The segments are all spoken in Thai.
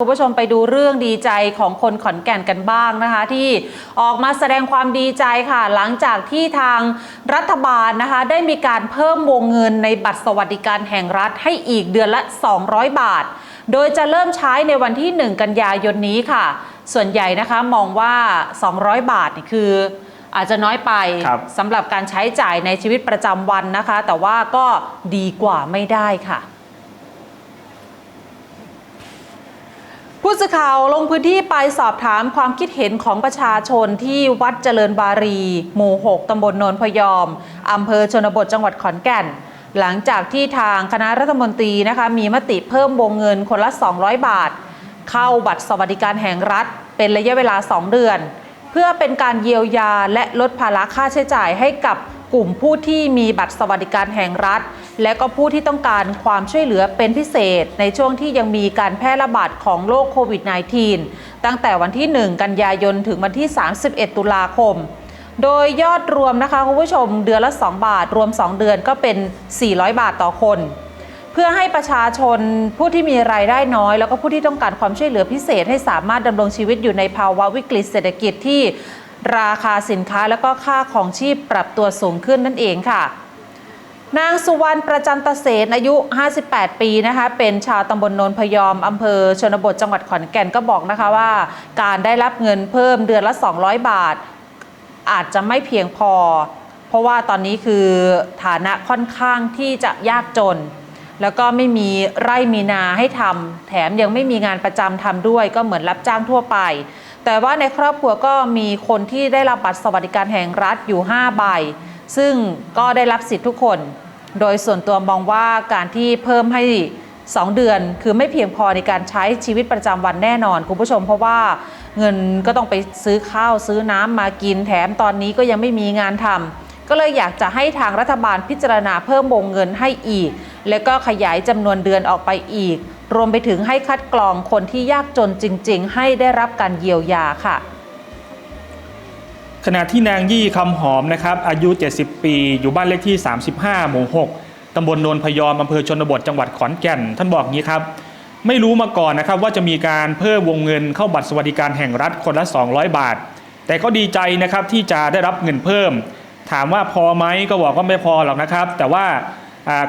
คุณผู้ชมไปดูเรื่องดีใจของคนขอนแก่นกันบ้างนะคะ ที่ออกมาแสดงความดีใจค่ะ หลังจากที่ทางรัฐบาลนะคะ ได้มีการเพิ่มวงเงินในบัตรสวัสดิการแห่งรัฐให้อีกเดือนละ 200 บาท โดยจะเริ่มใช้ในวันที่ 1 กันยายนนี้ค่ะ ส่วนใหญ่นะคะมองว่า 200 บาทนี่คืออาจจะน้อยไปครับสำหรับการใช้จ่ายในชีวิตประจำวันนะคะ แต่ว่าก็ดีกว่าไม่ได้ค่ะ ผู้สื่อข่าวลงพื้นที่ไปสอบถามความคิดเห็นของประชาชนที่วัดเจริญบารี หมู่ 6 ตำบลโนนพยอม อำเภอชนบทจังหวัดขอนแก่น หลังจากที่ทางคณะรัฐมนตรีนะคะมีมติเพิ่มวงเงินคนละ 200 บาท เข้าบัตรสวัสดิการแห่งรัฐ เป็นระยะเวลา 2 เดือน เพื่อเป็นการเยียวยาและลดภาระค่าใช้จ่ายให้กับกลุ่มผู้ที่มีบัตรสวัสดิการแห่งรัฐ และก็ผู้ที่ต้องการความช่วยเหลือเป็นพิเศษ ในช่วงที่ยังมีการแพร่ระบาดของโรคโควิด -19 ตั้งแต่วันที่ 1 กันยายนถึงวันที่ 31 ตุลาคม โดยยอดรวมนะคะคุณผู้ชมเดือนละ 2 บาท รวม 2 เดือนก็เป็น 400 บาทต่อคน เพื่อให้ประชาชนผู้ที่มีรายได้น้อย แล้วก็ผู้ที่ต้องการความช่วยเหลือพิเศษ ให้สามารถดำรงชีวิตอยู่ในภาวะวิกฤตเศรษฐกิจที่ราคาสินค้าแล้วก็ค่าของชีพปรับตัวสูงขึ้นนั่นเองค่ะ นางสุวรรณประจันตเสนอายุ 58 ปีนะคะ เป็นชาวตำบลโนนพยอมอำเภอชนบทจังหวัดขอนแก่นก็บอกนะคะว่า การได้รับเงินเพิ่มเดือนละ 200 บาท อาจจะไม่เพียงพอ เพราะว่าตอนนี้คือฐานะค่อนข้างที่จะยากจน แล้วก็ไม่มีไร่มีนาให้ทำแถมยังไม่มีงานประจำทำด้วยก็เหมือนรับจ้างทั่วไป แต่ว่าในครอบครัวก็มีคนที่ได้รับบัตรสวัสดิการแห่งรัฐอยู่ 5 ใบ ซึ่งก็ได้รับสิทธิ์ทุกคน โดยส่วนตัวมองว่าการที่เพิ่มให้ 2 เดือนคือไม่เพียงพอในการใช้ชีวิตประจำวันแน่นอนคุณผู้ชม เพราะว่าเงินก็ต้องไปซื้อข้าวซื้อน้ำมากินแถมตอนนี้ก็ยังไม่มีงานทำก็เลยอยากจะให้ทางรัฐบาลพิจารณาเพิ่มวงเงินให้อีก และก็ขยายจำนวนเดือนออกไปอีก รวมไปถึงให้คัดกรองคนที่ยากจนจริง ๆ ให้ได้รับการเยียวยาค่ะ ขณะที่นางยี่คำหอมนะครับอายุ 70 ปี อยู่บ้านเลขที่ 35 หมู่ 6 ตำบลโนนพยอมอำเภอชนบทจังหวัดขอนแก่น ท่านบอกงี้ครับ ไม่รู้มาก่อนนะครับว่าจะมีการเพิ่มวงเงินเข้าบัตรสวัสดิการแห่งรัฐคนละ 200 บาท แต่ก็ดีใจนะครับที่จะได้รับเงินเพิ่ม ถามว่าพอไหมก็บอกว่าไม่พอหรอกนะครับ แต่ว่า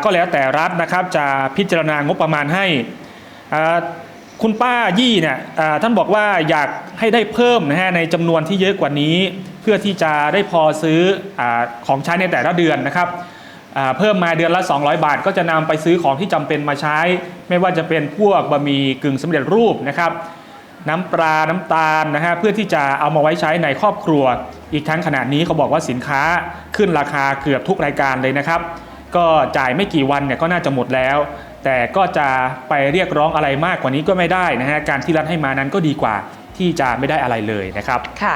ก็แล้วแต่รัฐนะครับจะพิจารณางบประมาณให้อา คุณป้ายี่เนี่ยท่านบอกว่าอยากให้ได้เพิ่มนะฮะในจำนวนที่เยอะกว่านี้ เพื่อที่จะได้พอซื้ออของใช้ในแต่ละเดือนนะครับเพิ่มมาเดือนละ 200 บาท ก็จะนำไปซื้อของที่จำเป็นมาใช้ ไม่ว่าจะเป็นพวกบะหมี่กึ่งสำเร็จรูปนะครับน้ำปลา น้ำตาลนะฮะเพื่อที่จะเอามาไว้ใช้ในครอบครัว อีกทั้งขณะนี้เขาบอกว่าสินค้าขึ้นราคาเกือบทุกรายการเลยนะครับ ก็จ่ายไม่กี่วันเนี่ยก็น่าจะหมดแล้ว แต่ก็จะไปเรียกร้องอะไรมากกว่านี้ก็ไม่ได้นะฮะการที่รัฐให้มานั้นก็ดีกว่าที่จะไม่ได้อะไรเลยนะครับค่ะ